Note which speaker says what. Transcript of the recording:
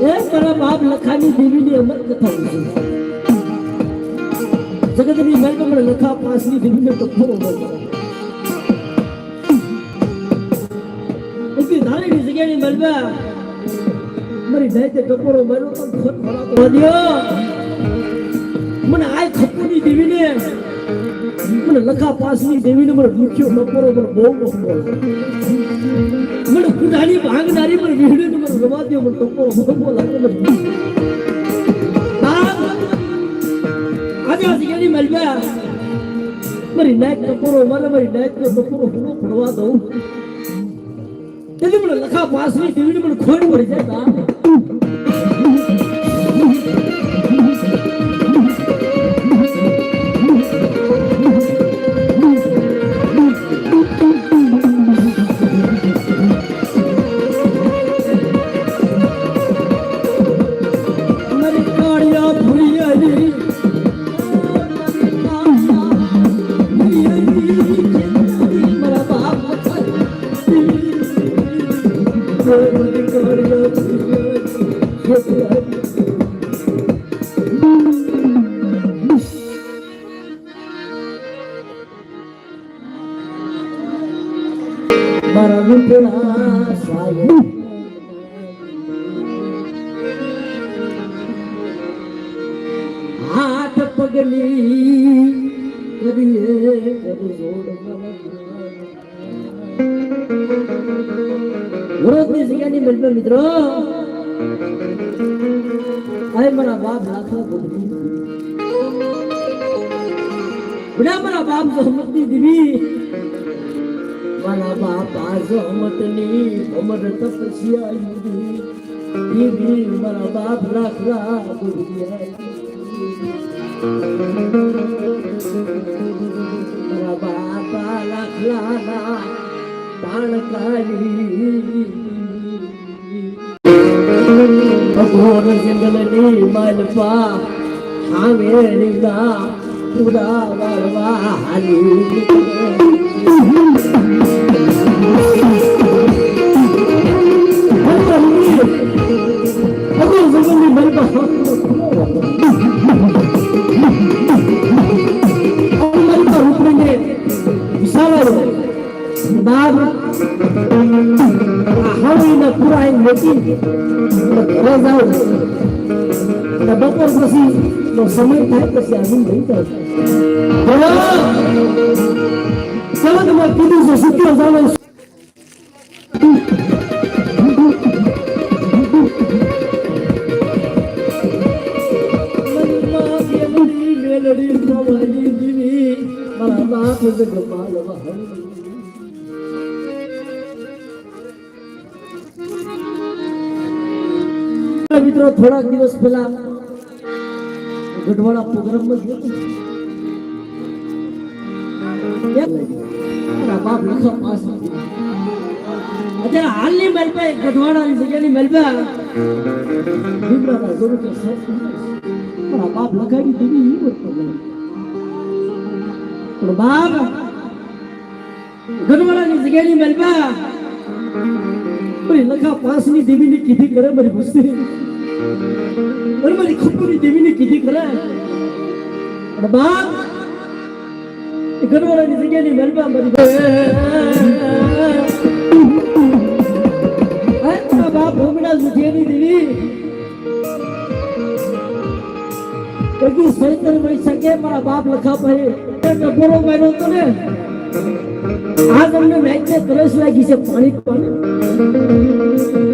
Speaker 1: એ તારા બાપ લખાની દેવીની અમર કથા છે. જગતની મેં મને લખા પાસની દેવીને એથી ધારેની જગ્યાની મળવા મારી જાતે ટકોરો માર્યો તો ફોન ફરાતો વધ્યો મને આ ખપુની દેવીને મને લખા પાસની દેવીને મને દુખ્યો ટકોરો મને બહુ બોલે મને કુદાની ભાગનારી મને વીડે મને રવા દો મને પૂરો દઉં. તેથી મને લખા પાસની મને ખોટ પડી જાય મારી કાળિયા ભૂલિયાની મારા રૂપના વિરોધની જગ્યાની મળবে મિત્રો. આય મારા બાપ લાખા બુદ્ધિ બડા મારા બાપ જહમતની દીવી મારા બાપ આ જહમતની અમર તપસ્યા દીવી દીવી મારા બાપ લાખા બુદ્ધિ મારા બાપા લાખલાના تعالت علي أبوه زملني ملفا حميني دا ودا وربا علي Sábado. બાદ હળવીને પુરાઈ મોટી ઘરે જાઉં અને બપોર પછી નો સમય થાય પછી આવીને થઈ જાય. તમારે કીધું છે, સુત્યો જાવ. મારા બાપ ગોપાલ વહાલી મિત્રો, થોડાક દિવસ પહેલા ગઢવાડા પ્રોગ્રામમાં ગયો બાપ લખો પાસ. અત્યારે હાલની મેલપા ગઢવાડાની જગ્યાની મેલપા ભીમરાના ગુરુ કે બાપ પણ બાપ ગઢવાડાની જગ્યાની મેલપા લખા પાસની દેવીની કીધી કરે, મારી ભૂસી. અરે મારી ખપુની દેવીની કીધી ખરા. અને બાપ ગઢવાડાની જગ્યાની મહેરબાન બની બાપ ભૂમિના જુઠિયાની દેવી. કદી સૈતર મળી શકે, મારા બાપ લખા પડે ટપોરો માર્યો હતો ને. આ તમને મેચ તરસ લાગી છે, પાણી પાણી